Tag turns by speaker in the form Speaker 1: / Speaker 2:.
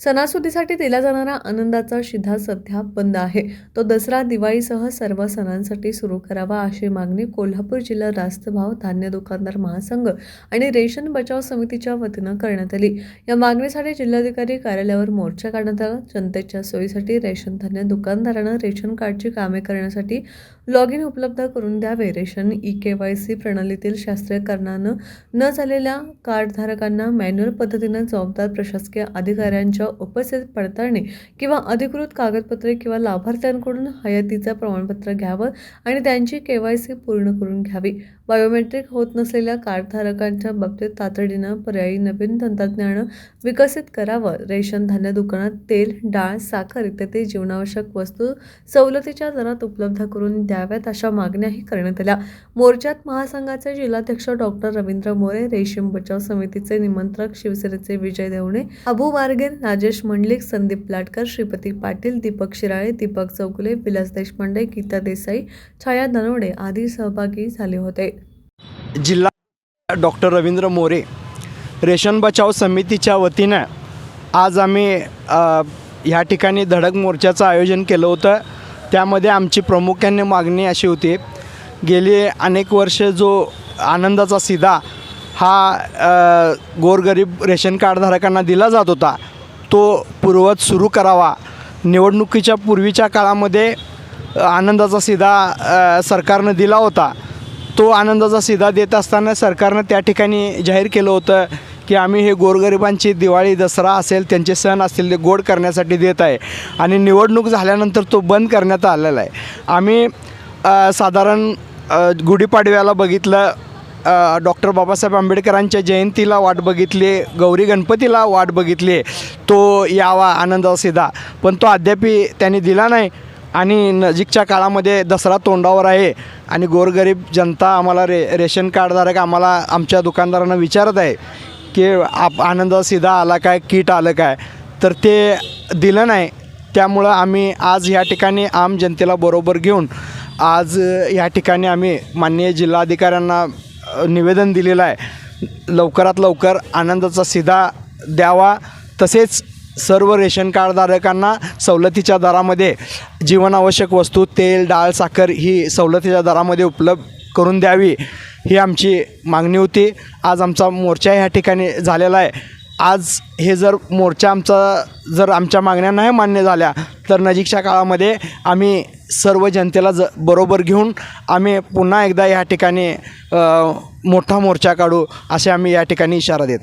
Speaker 1: सणासुदीसाठी दिला जाणारा आनंदाचा शिधा सध्या बंद आहे. तो दसरा दिवाळीसह सर्व सणांसाठी सुरू करावा अशी मागणी कोल्हापूर जिल्हा रास्त भाव धान्य दुकानदार महासंघ आणि रेशन बचाव समितीच्या वतीनं करण्यात आली. या मागणीसाठी जिल्हाधिकारी कार्यालयावर मोर्चा काढण्यात आला. जनतेच्या सोयीसाठी रेशन धान्य दुकानदारांना रेशन कार्डची कामे करण्यासाठी लॉग इन उपलब्ध करून द्यावे. Ration e K Y C प्रणालीतील शास्त्रीयकरणानं न झालेल्या कार्डधारकांना मॅन्युअल पद्धतीनं जबाबदार प्रशासकीय अधिकाऱ्यांच्या उपस्थित पडताळणी किंवा अधिकृत कागदपत्रे किंवा लाभार्थ्यांकडून हयातीचं प्रमाणपत्र घ्यावं आणि त्यांची के वाय सी पूर्ण करून घ्यावी. बायोमेट्रिक होत नसलेल्या कार्डधारकांच्या बाबतीत तातडीनं पर्यायी नवीन तंत्रज्ञान विकसित करावं. रेशन धान्य दुकानात तेल डाळ साखर इत्यादी जीवनावश्यक वस्तू सवलतीच्या दरात उपलब्ध करून द्याव्यात अशा मागण्याही करण्यात आल्या. मोर्चात महासंघाचे जिल्हाध्यक्ष डॉक्टर रवींद्र मोरे रेशीम बचाव समितीचे निमंत्रक शिवसेनेचे विजय देवणे अबू बारगेर राजेश मंडलिक संदीप लाटकर श्रीपती पाटील दीपक शिराळे दीपक चौगुले विलास देशपांडे गीता देसाई छाया धनवडे आदी सहभागी झाले होते.
Speaker 2: जिल्हा डॉक्टर रवींद्र मोरे रेशन बचाव समितीच्या वतीनं आज आम्ही ह्या ठिकाणी धडक मोर्चाचं आयोजन केलं होतं. त्यामध्ये आमची प्रामुख्याने मागणी अशी होती गेली अनेक वर्ष जो आनंदाचा सिधा हा गोरगरीब रेशन कार्डधारकांना दिला जात होता तो पूर्वत सुरू करावा. निवडणुकीच्या पूर्वीच्या काळामध्ये आनंदाचा सिधा सरकारनं दिला होता. तो आनंदाचा सिधा देत असताना सरकारनं त्या ठिकाणी जाहीर केलं होतं की आम्ही हे गोरगरिबांची दिवाळी दसरा असेल त्यांचे सण असतील ते गोड करण्यासाठी देत आहे. आणि निवडणूक झाल्यानंतर तो बंद करण्यात आलेला आहे. आम्ही साधारण गुढीपाडव्याला बघितलं डॉक्टर बाबासाहेब आंबेडकरांच्या जयंतीला वाट बघितली गौरी गणपतीला वाट बघितली तो यावा आनंदाचा सिधा. पण तो अद्यापी त्यांनी दिला नाही. आणि नजीकच्या काळामध्ये दसरा तोंडावर आहे. आणि गोरगरीब जनता आम्हाला रे रेशन कार्डधारक आम्हाला आमच्या दुकानदारांना विचारत आहे की आप आनंद सिधा आला काय? किट आलं काय? तर ते दिलं नाही. त्यामुळं आम्ही आज ह्या ठिकाणी आम जनतेला बरोबर घेऊन आज ह्या ठिकाणी आम्ही माननीय जिल्हाधिकाऱ्यांना निवेदन दिलेलं आहे. लवकरात लवकर आनंदाचा सिधा द्यावा. तसेच सर्व रेशन कार्डधारकांना सवलतीच्या दरामध्ये जीवनावश्यक वस्तू तेल डाळ साखर ही सवलतीच्या दरामध्ये उपलब्ध करून द्यावी ही आमची मागणी होती. आज आमचा मोर्चा ह्या ठिकाणी झालेला आहे. आज हे जर मोर्चा आमचा जर आमच्या मागण्या नाही मान्य झाल्या तर नजीकच्या काळामध्ये आम्ही सर्व जनतेला ज बरोबर घेऊन आम्ही पुन्हा एकदा या ठिकाणी मोठा मोर्चा काढू असे आम्ही या ठिकाणी इशारा देत आहे.